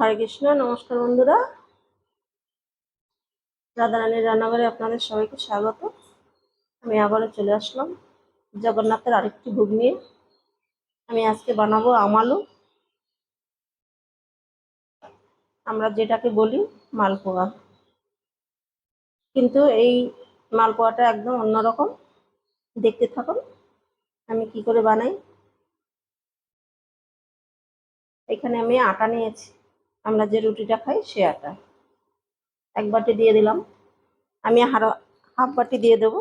হরে কৃষ্ণ, নমস্কার বন্ধুরা। রাধারানীর রান্নাঘরে আপনাদের সবাইকে স্বাগত। আমি আবারও চলে আসলাম জগন্নাথের আরেকটি ভোগ নিয়ে। আমি আজকে বানাবো আমালু আমরা যেটাকে বলি মালপোয়া। কিন্তু এই মালপোয়াটা একদম অন্যরকম। দেখতে থাকুন, আমি কি করে বানাই। এখানে আমি আটা নিয়েছি। আমরা যে রুটিটা খাই, সে আটা। এক বাটি দিয়ে দিলাম। আমি আরও হাফ বাটি দিয়ে দেবো।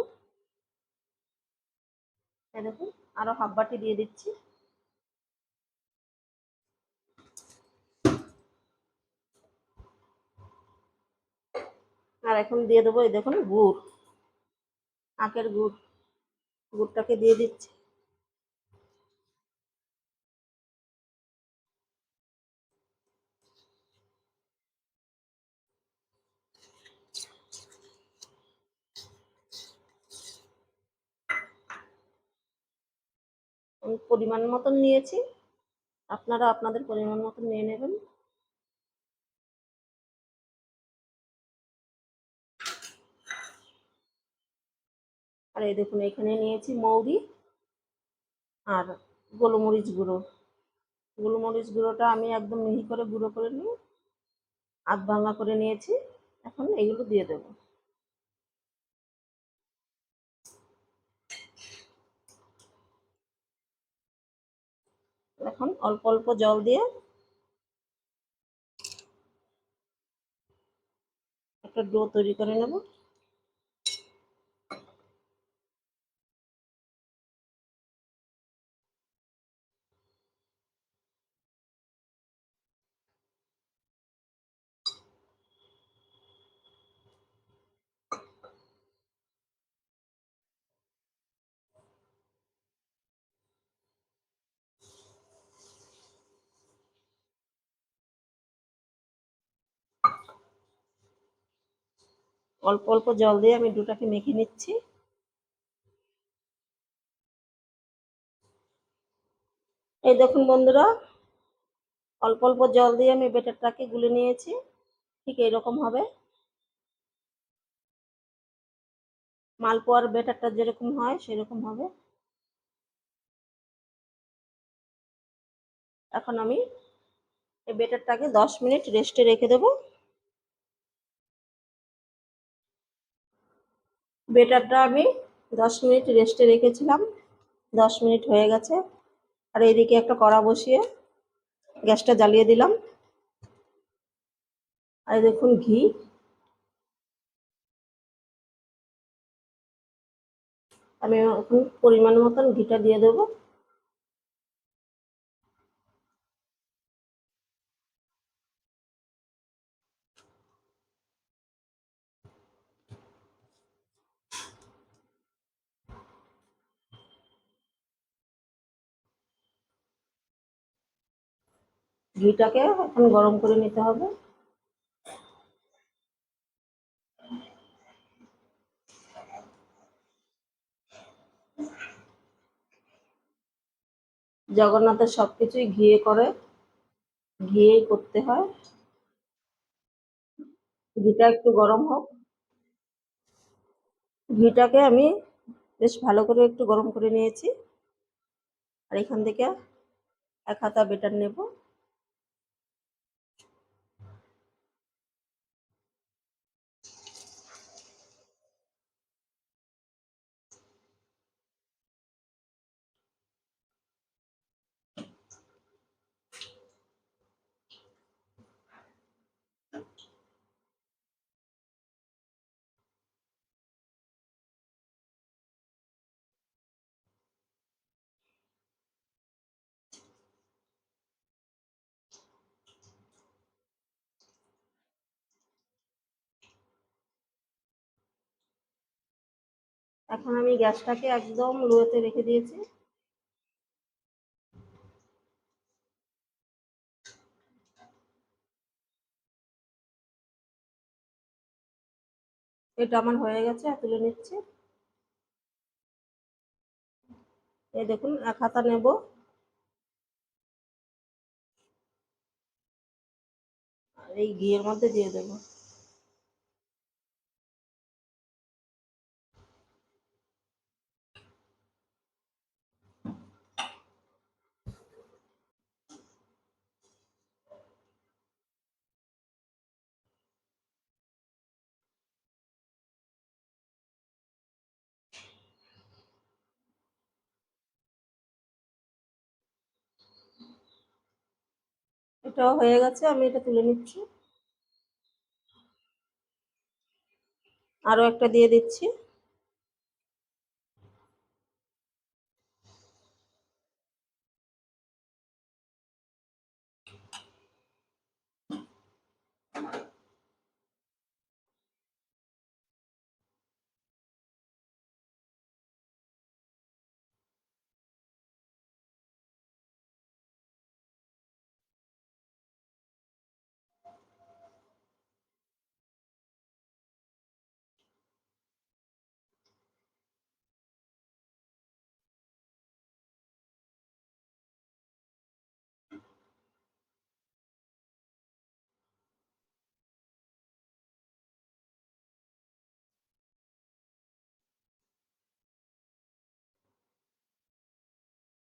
দেখুন, আরও হাফ বাটি দিয়ে দিচ্ছি। আর এখন দিয়ে দেবো, এই দেখুন, গুড়। আখের গুড়। গুড়টাকে দিয়ে দিচ্ছি। পরিমাণ মতন নিয়েছি। আপনারা আপনাদের পরিমাণ মতন নিয়ে নেবেন। আর এই দেখুন, এখানে নিয়েছি মৌরি আর গোলমরিচ গুঁড়ো। গোলমরিচ গুঁড়োটা আমি একদম মিহি করে গুঁড়ো করে নিয়ে আধ ভাঙা করে নিয়েছি। এখন এগুলো দিয়ে দেবো। এখন অল্প অল্প জল দিয়ে একটা ডো তৈরি করে নেব। অল্প অল্প জল দিয়ে আমি ডোটাকে মেখে নিচ্ছি। এই দেখুন বন্ধুরা, অল্প অল্প জল দিয়ে আমি বেটারটাকে গুলে নিয়েছি। ঠিক এইরকম হবে। মালপোয়ার বেটারটা যেরকম হয়, সেরকম হবে। এখন আমি এই বেটারটাকে দশ মিনিট রেস্টে রেখে দেবো। বেটারটা আমি দশ মিনিট রেস্টে রেখেছিলাম, দশ মিনিট হয়ে গেছে। আর এইদিকে একটা কড়া বসিয়ে গ্যাসটা জ্বালিয়ে দিলাম। আর দেখুন ঘি। আমি এখন পরিমাণ মতন ঘিটা দিয়ে দেবো। ঘিটাকে এখন গরম করে নিতে হবে। জগন্নাথের সব কিছুই ঘিয়ে করে, ঘিয়েই করতে হয়। ঘিটা একটু গরম হোক। ঘিটাকে আমি বেশ ভালো করে একটু গরম করে নিয়েছি। আর এখান থেকে এক হাতা বেটার নেব। এখন আমি গ্যাসটাকে একদম লোয়েতে রেখে দিয়েছি। এটা আমার হয়ে গেছে তুলে নিচ্ছি। এই দেখুন, এক হাতা নেব। এই ঘিয়ের মধ্যে দিয়ে দেবো। এটাও হয়ে গেছে আমি এটা তুলে নিচ্ছি। আরও একটা দিয়ে দিচ্ছি।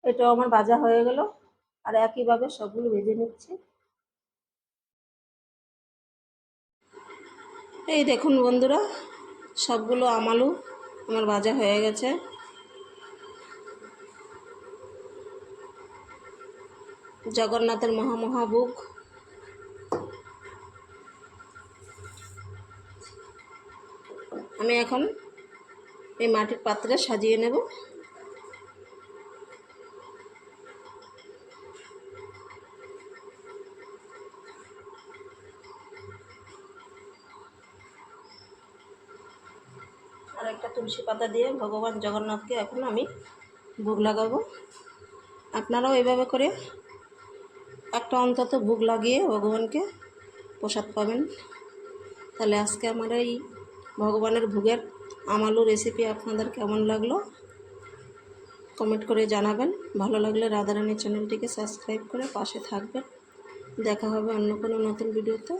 এটাও আমার ভাজা হয়ে গেল। আর একইভাবে সবগুলো ভেজে নিচ্ছি। এই দেখুন বন্ধুরা, সবগুলো আমালু আমার ভাজা হয়ে গেছে। জগন্নাথের মহামহাবুক আমি এখন এই মাটির পাত্রে সাজিয়ে নেব। আর একটা তুলসী পাতা দিয়ে ভগবান জগন্নাথকে এখন আমি ভোগ লাগাবো। আপনারাও এভাবে করে একটা অন্তত ভোগ লাগিয়ে ভগবানকে প্রসাদ পাবেন। তাহলে আজকে আমার এই ভগবানের ভোগের আমালু রেসিপি আপনাদের কেমন লাগল? কমেন্ট করে জানাবেন। ভালো লাগলে রাধারানী চ্যানেলটিকে সাবস্ক্রাইব করে পাশে থাকবেন। দেখা হবে অন্য কোনো নতুন ভিডিওতে